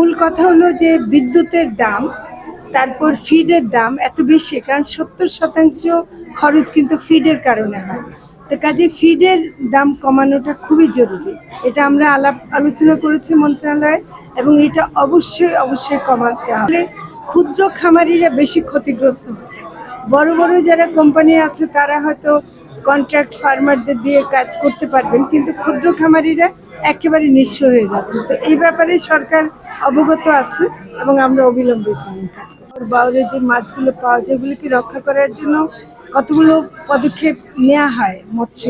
মূল কথা হলো যে বিদ্যুতের দাম, তারপর ফিডের দাম এত বেশি, কারণ সত্তর শতাংশ খরচ কিন্তু ফিডের কারণে হয়। তো কাজে ফিডের দাম কমানোটা খুবই জরুরি। এটা আমরা আলাপ আলোচনা করেছি মন্ত্রণালয় এবং এটা অবশ্যই অবশ্যই কমাতে হবে। ক্ষুদ্র খামারিরা বেশি ক্ষতিগ্রস্ত হচ্ছে। বড় বড় যারা কোম্পানি আছে, তারা হয়তো কন্ট্রাক্ট ফার্মারদের দিয়ে কাজ করতে পারবেন, কিন্তু ক্ষুদ্র খামারিরা একেবারে নিঃস্ব হয়ে যাচ্ছে। তো এই ব্যাপারে সরকার অবগত আছে এবং আমরা অবিলম্বে নিয়ে কাজ করব। বাউরে যে মাছগুলো পাওয়া যায় এগুলোকে রক্ষা করার জন্য কতগুলো পদক্ষেপ নেওয়া হয় মৎস্য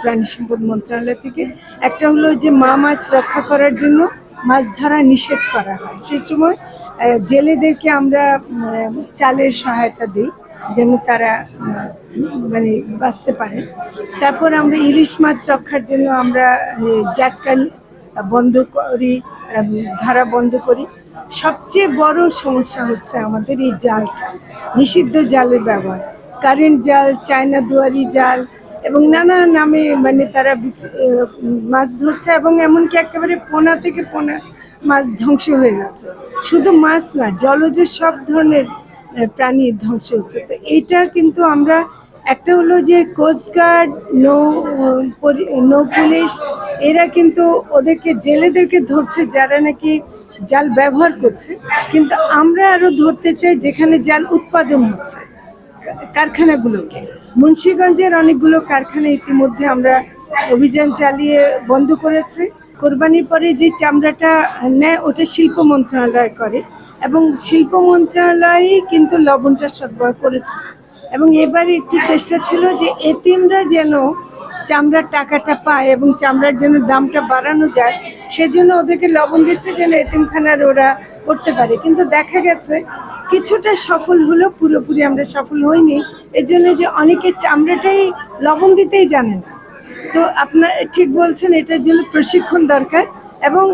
প্রাণী সম্পদ মন্ত্রণালয় থেকে? একটা হলো যে মা মাছ রক্ষা করার জন্য মাছ ধরা নিষেধ করা হয়। সেই সময় জেলেদেরকে আমরা চালের সহায়তা দিই যেন তারা মানে বাঁচতে পারে। তারপর আমরা ইলিশ মাছ রক্ষার জন্য আমরা আহ, জাটকা বন্ধ করি। ধরা বন্ধ করি। সবচেয়ে বড় সমস্যা হচ্ছে আমাদের এই জালটা, নিষিদ্ধ জালের ব্যবহার। কারেন্ট জাল, চায়না দুয়ারি জাল এবং নানা নামে মানে তারা মাছ ধরছে এবং এমনকি একেবারে পোনা থেকে পোনা মাছ ধ্বংস হয়ে যাচ্ছে। শুধু মাছ না, জলজ সব ধরনের প্রাণী ধ্বংস হচ্ছে। তো এইটা কিন্তু আমরা একটা হলো যে কোস্টগার্ড নৌ নৌ পুলিশ এরা কিন্তু ওদেরকে, জেলেদেরকে ধরছে যারা নাকি জাল ব্যবহার করছে। কিন্তু আমরা আরও ধরতে চাই যেখানে জাল উৎপাদন হচ্ছে কারখানাগুলোকে। মুন্সিগঞ্জের অনেকগুলো কারখানা ইতিমধ্যে আমরা অভিযান চালিয়ে বন্ধ করেছে। কোরবানির পরে যে চামড়াটা নেয়, ওটা শিল্প মন্ত্রণালয় করে এবং শিল্প মন্ত্রণালয়ই কিন্তু লবণটা সরবরাহ করেছে। এবং এবারে একটু চেষ্টা ছিল যে এতিমরা যেন চামড়ার টাকাটা পায় এবং চামড়ার জন্য দামটা বাড়ানো যায়, সেজন্য ওদেরকে লবণ দিচ্ছে যেন এতিমখানার ওরা করতে পারে। কিন্তু দেখা গেছে কিছুটা সফল হলো, পুরোপুরি আমরা সফল হইনি। এর জন্য যে অনেকে চামড়াটাই লবণ দিতেই জানে না। তো আপনার ঠিক বলছেন, এটার জন্য প্রশিক্ষণ দরকার এবং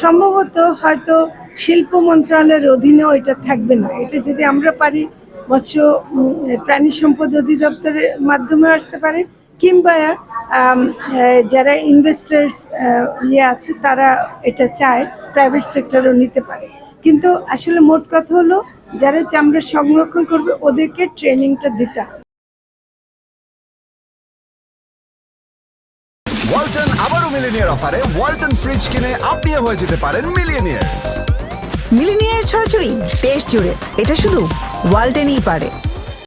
সম্ভবত হয়তো শিল্প মন্ত্রণালয়ের অধীনেও এটা থাকবে না। এটা যদি আমরা পারি, মৎস্য প্রাণী সম্পদ অধিদপ্তরের মাধ্যমে আসতে পারে, কিংবা যারা ইনভেস্টার্স ইয়ে আছে, তারা এটা চায় প্রাইভেট সেক্টরও নিতে পারে। কিন্তু আসলে মোট কথা হলো, যারা চামড়া সংরক্ষণ করবে, ওদেরকে ট্রেনিংটা দিতে হবে। ওয়ালটন আবারও মিলিনিয়ার অফারে ওয়ালটন ফ্রিজ কিনে আপনিও হয়ে যেতে পারেন মিলিয়নিয়ার। ছড়াছড়ি দেশ জুড়ে। এটা শুধু ওয়ালটেনই পারে।